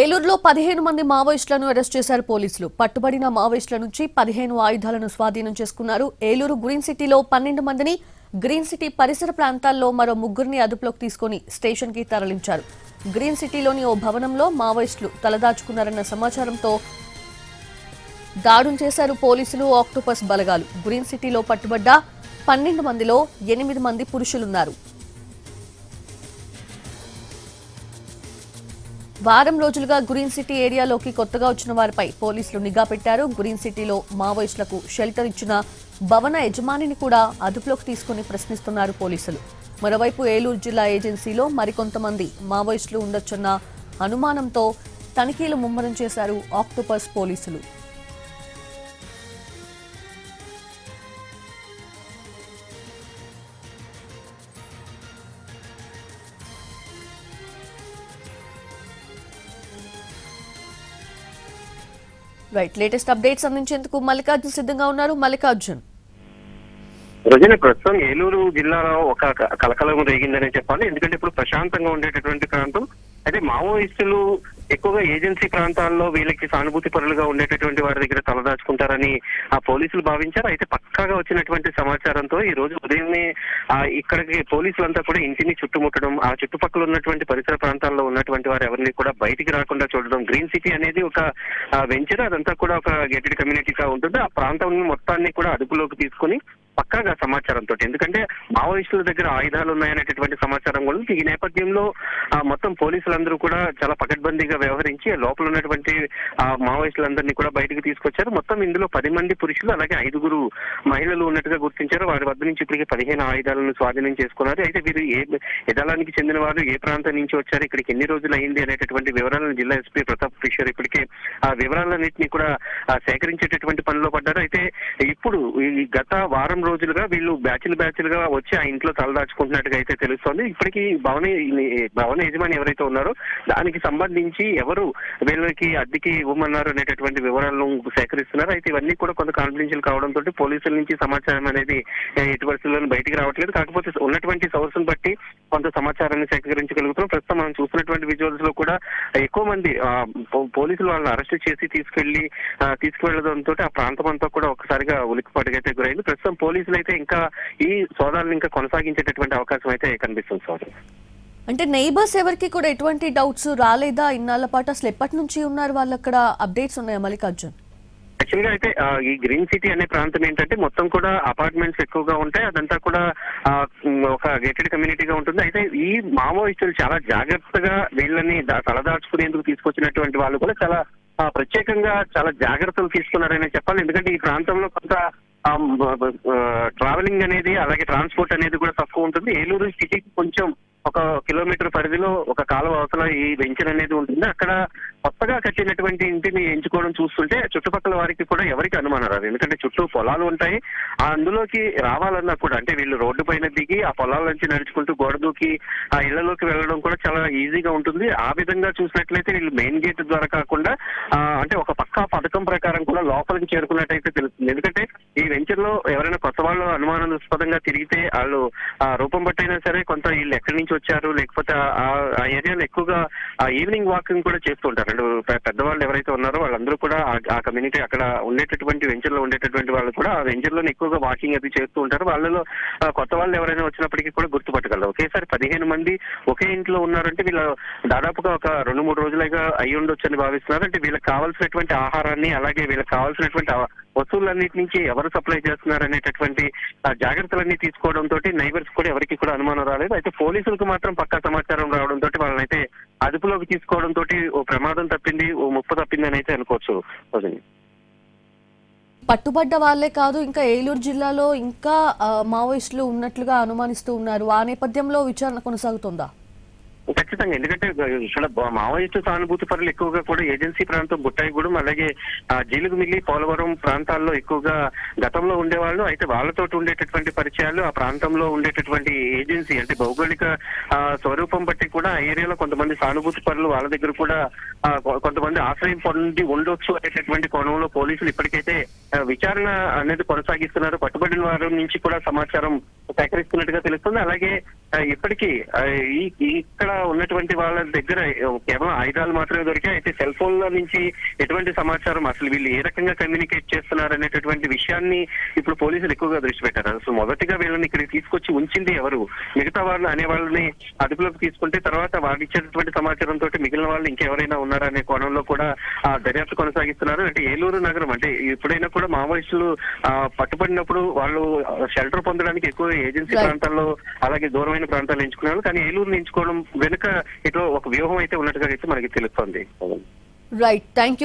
ఏలూరులో పదిహేను మంది మావోయిస్టులను అరెస్ట్ చేశారు పోలీసులు. పట్టుబడిన మావోయిస్టుల నుంచి పదిహేను ఆయుధాలను స్వాధీనం చేసుకున్నారు. ఏలూరు గ్రీన్ సిటీలో పన్నెండు మందిని గ్రీన్ సిటీ పరిసర ప్రాంతాల్లో మరో ముగ్గురిని అదుపులోకి తీసుకుని స్టేషన్కి తరలించారు. గ్రీన్ సిటీలోని ఓ భవనంలో మావోయిస్టులు తలదాచుకున్నారన్న సమాచారంతో దాడులు చేశారు పోలీసులు ఆక్టోపస్ బలగాలు. గ్రీన్ సిటీలో పట్టుబడ్డ పన్నెండు మందిలో ఎనిమిది మంది పురుషులున్నారు. వారం రోజులుగా గ్రీన్ సిటీ ఏరియాలోకి కొత్తగా వచ్చిన వారిపై పోలీసులు నిఘా పెట్టారు. గ్రీన్ సిటీలో మావోయిస్టులకు షెల్టర్ ఇచ్చిన భవన యజమానిని కూడా అదుపులోకి తీసుకుని ప్రశ్నిస్తున్నారు పోలీసులు. మరోవైపు ఏలూరు జిల్లా ఏజెన్సీలో మరికొంతమంది మావోయిస్టులు ఉండొచ్చన్న అనుమానంతో తనిఖీలు ముమ్మరం చేశారు ఆక్టోపస్ పోలీసులు. రైట్ లేటెస్ట్ అప్డేట్స్ అందించేందుకు మల్లికార్జున్ సిద్ధంగా ఉన్నారు. మల్లికార్జున్. రోజున ప్రస్తుతం ఏలూరు జిల్లాలో ఒక కలకలం రేగిందని చెప్పాలి. ఎందుకంటే ఇప్పుడు ప్రశాంతంగా ఉండేటటువంటి ప్రాంతం. అయితే మావోయిస్టులు ఎక్కువగా ఏజెన్సీ ప్రాంతాల్లో వీళ్ళకి సానుభూతి పరులుగా ఉండేటటువంటి వారి దగ్గర తలదాచుకుంటారని ఆ పోలీసులు భావించారు అయితే పక్కాగా వచ్చినటువంటి సమాచారంతో ఈ రోజు ఉదయమే ఇక్కడికి పోలీసులంతా కూడా ఇంటిని చుట్టుముట్టడం ఆ చుట్టుపక్కల ఉన్నటువంటి పరిసర ప్రాంతాల్లో ఉన్నటువంటి వారు ఎవరిని కూడా బయటికి రాకుండా చూడడం గ్రీన్ సిటీ అనేది ఒక వెంచర్ అదంతా కూడా ఒక గేటెడ్ కమ్యూనిటీగా ఉంటుంది ఆ ప్రాంతం మొత్తాన్ని కూడా అదుపులోకి తీసుకుని పక్కాగా సమాచారంతో ఎందుకంటే మావోయిస్టుల దగ్గర ఆయుధాలు ఉన్నాయనేటటువంటి సమాచారం కూడా ఉంది. ఈ నేపథ్యంలో మొత్తం పోలీసులు పోలీసులందరూ కూడా చాలా పకడ్బందీగా వ్యవహరించి లోపల ఉన్నటువంటి ఆ మావోయిస్టులందరినీ కూడా బయటకు తీసుకొచ్చారు. మొత్తం ఇందులో పది మంది పురుషులు అలాగే ఐదుగురు మహిళలు ఉన్నట్టుగా గుర్తించారు. వారి వద్ద నుంచి ఇప్పటికే పదిహేను ఆయుధాలను స్వాధీనం చేసుకున్నారు. అయితే వీరు ఏ ఎదలానికి చెందిన వారు ఏ ప్రాంతం నుంచి వచ్చారు ఇక్కడికి ఎన్ని రోజులు అయింది అనేటటువంటి వివరాలను జిల్లా ఎస్పీ ప్రతాప్ కిషోర్ ఇప్పటికే ఆ వివరాలన్నింటినీ కూడా సేకరించేటటువంటి పనిలో పడ్డారు. అయితే ఇప్పుడు ఈ గత వారం రోజులుగా వీళ్ళు బ్యాచ్లు బ్యాచ్లుగా వచ్చి ఆ ఇంట్లో తలదాచుకుంటున్నట్టుగా అయితే తెలుస్తోంది. ఇప్పటికీ భవన భవన యజమాని ఎవరైతే ఉన్నారో దానికి సంబంధించి ఎవరు వీళ్ళకి అద్దెకి ఇవ్వమన్నారు అనేటటువంటి వివరాలను సేకరిస్తున్నారు. అయితే ఇవన్నీ కూడా కొంత కాన్ఫిడెన్షియల్ కావడంతో పోలీసుల నుంచి సమాచారం అనేది ఎటు పరిస్థితుల్లో బయటికి రావట్లేదు. కాకపోతే ఉన్నటువంటి సోర్స్ బట్టి కొంత సమాచారాన్ని సేకరించగలుగుతున్నాం. ప్రస్తుతం మనం చూస్తున్నటువంటి విజువల్స్లో కూడా ఎక్కువ మంది పోలీసులు వాళ్ళని అరెస్ట్ చేసి తీసుకెళ్ళి ఆ, తీసుకువెళ్ళడంతో ఆ ప్రాంతం అంతా కూడా ఒకసారిగా ఉలిక్కిపాటుగా అయితే గురైంది. ప్రస్తుతం పోలీసులు అయితే ఇంకా ఈ సోదాలను ఇంకా కొనసాగించేటటువంటి అవకాశం అయితే కనిపిస్తుంది సోదరు. అంటే నైబర్స్ ఎవరికి కూడా ఎటువంటి డౌట్స్ రాలేదా? ఇన్నాళ్ళ పాటు అసలు ఎప్పటి నుంచి ఉన్నారు? వాళ్ళు అక్కడ అప్డేట్స్ ఉన్నాయా మల్లికార్జున్? యాక్చువల్గా అయితే ఈ గ్రీన్ సిటీ అనే ప్రాంతం ఏంటంటే మొత్తం కూడా అపార్ట్మెంట్స్ ఎక్కువగా ఉంటాయి. అదంతా కూడా ఒక గేటెడ్ కమ్యూనిటీగా ఉంటుంది. అయితే ఈ మావోయిస్టులు చాలా జాగ్రత్తగా వీళ్ళని తలదాచుకునేందుకు తీసుకొచ్చినటువంటి వాళ్ళు కూడా చాలా ప్రత్యేకంగా చాలా జాగ్రత్తలు తీసుకున్నారనే చెప్పాలి. ఎందుకంటే ఈ ప్రాంతంలో కొంత ట్రావెలింగ్ అనేది అలాగే ట్రాన్స్పోర్ట్ అనేది కూడా తక్కువ ఉంటుంది. ఏలూరు సిటీకి కొంచెం ఒక కిలోమీటర్ పరిధిలో ఒక కాలువ అవతల ఈ వెంచర్ అనేది ఉంటుంది? అక్కడ కొత్తగా కట్టినటువంటి ఇంటిని ఎంచుకోవడం చూస్తుంటే చుట్టుపక్కల వారికి కూడా ఎవరికి అనుమానం రాదు. ఎందుకంటే చుట్టూ పొలాలు ఉంటాయి. ఆ అందులోకి రావాలన్నా కూడా అంటే వీళ్ళు రోడ్డు పైన దిగి ఆ పొలాల నుంచి నడుచుకుంటూ గోడ దూకి ఆ ఇళ్ళలోకి వెళ్ళడం కూడా చాలా ఈజీగా ఉంటుంది. ఆ విధంగా చూసినట్లయితే వీళ్ళు మెయిన్ గేట్ ద్వారా కాకుండా అంటే ఒక పక్క పథకం ప్రకారం కూడా లోపలికి చేరుకున్నట్టయితే తెలుస్తుంది. ఎందుకంటే ఈ వెంచర్లో ఎవరైనా కొత్త వాళ్ళు అనుమానాస్పదంగా తిరిగితే వాళ్ళు రూపం బట్టైనా సరే కొంత వీళ్ళు ఎక్కడి నుంచి వచ్చారు లేకపోతే ఆ- ఆ ఏరియాలో ఎక్కువగా ఆ ఈవినింగ్ వాకింగ్ కూడా చేస్తూ ఉంటారు. పెద్దవాళ్ళు ఎవరైతే ఉన్నారో వాళ్ళందరూ కూడా ఆ- కమ్యూనిటీ అక్కడ ఉండేటటువంటి వెంచర్లో ఉండేటటువంటి వాళ్ళు కూడా ఆ వెంచర్లోనే ఎక్కువగా వాకింగ్ అది చేస్తూ ఉంటారు. వాళ్ళలో కొత్త వాళ్ళు ఎవరైనా వచ్చినప్పటికీ కూడా గుర్తుపట్టగలరు. ఒకేసారి పదిహేను మంది ఒకే ఇంట్లో ఉన్నారంటే వీళ్ళ దాదాపుగా ఒక రెండు మూడు రోజులుగా అయి ఉండొచ్చు అని భావిస్తున్నారు. అంటే వీళ్ళకి కావాల్సినటువంటి ఆహారాన్ని అలాగే వీళ్ళకి కావాల్సినటువంటి వస్తువులన్నిటి నుంచి ఎవరు సప్లై చేస్తున్నారు అనేటటువంటి జాగ్రత్తలన్నీ తీసుకోవడంతో నైబర్స్ కూడా ఎవరికి కూడా అనుమానం రాలేదు. అయితే పోలీసులకు మాత్రం పక్కా సమాచారం రావడం తోటి వాళ్ళనైతే అదుపులోకి తీసుకోవడం తోటి ఓ ప్రమాదం తప్పింది ఓ ముప్పు తప్పింది అని అయితే అనుకోవచ్చు పట్టుబడ్డ వాళ్ళే కాదు ఇంకా ఏలూరు జిల్లాలో ఇంకా మావోయిస్టులు ఉన్నట్లుగా అనుమానిస్తూ ఉన్నారు. ఆ నేపథ్యంలో విచారణ కొనసాగుతుందా? ఖచ్చితంగా. ఎందుకంటే ఇక్కడ మావోయిస్టు సానుభూతి పరులు ఎక్కువగా కూడా ఏజెన్సీ ప్రాంతం బుట్టాయిగూడెం అలాగే జీలుగుమిల్లి పోలవరం ప్రాంతాల్లో ఎక్కువగా గతంలో ఉండేవాళ్ళు అయితే వాళ్ళతో ఉండేటటువంటి పరిచయాలు ఆ ప్రాంతంలో ఉండేటటువంటి ఏజెన్సీ అంటే భౌగోళిక స్వరూపం బట్టి కూడా ఆ ఏరియాలో కొంతమంది సానుభూతి పరులు వాళ్ళ దగ్గర కూడా కొంతమంది ఆశ్రయం పొంది ఉండొచ్చు అనేటటువంటి కోణంలో పోలీసులు ఇప్పటికైతే విచారణ అనేది కొనసాగిస్తున్నారు. పట్టుబడిన వారి నుంచి కూడా సమాచారం సేకరిస్తున్నట్టుగా తెలుస్తుంది. అలాగే ఇప్పటికీ ఇక్కడ ఉన్నటువంటి వాళ్ళ దగ్గర కేవలం ఆయుధాలు మాత్రమే దొరికాయి. అయితే సెల్ ఫోన్లో నుంచి ఎటువంటి సమాచారం అసలు వీళ్ళు ఏ రకంగా కమ్యూనికేట్ చేస్తున్నారు అనేటటువంటి విషయాన్ని ఇప్పుడు పోలీసులు ఎక్కువగా దృష్టి పెట్టారు. అసలు మొదటిగా వీళ్ళని ఇక్కడికి తీసుకొచ్చి ఉంచింది ఎవరు? మిగతా వాళ్ళు అనే వాళ్ళని అదుపులోకి తీసుకుంటే తర్వాత వాళ్ళు ఇచ్చేటటువంటి సమాచారం తోటి మిగిలిన వాళ్ళు ఇంకెవరైనా ఉన్నారా అనే కోణంలో కూడా ఆ దర్యాప్తు కొనసాగిస్తున్నారు. అంటే ఏలూరు నగరం అంటే ఎప్పుడైనా కూడా మావోయిస్టులు పట్టుబడినప్పుడు వాళ్ళు షెల్టర్ పొందడానికి ఎక్కువ ఏజెన్సీ. ప్రాంతాల్లో అలాగే దూరమైన ప్రాంతాలు ఎంచుకున్నారు కానీ ఏలూరుని ఎంచుకోవడం వెనుక ఇటు ఒక వ్యూహం అయితే ఉన్నట్టుగా అయితే మనకి తెలుస్తుంది. Right thank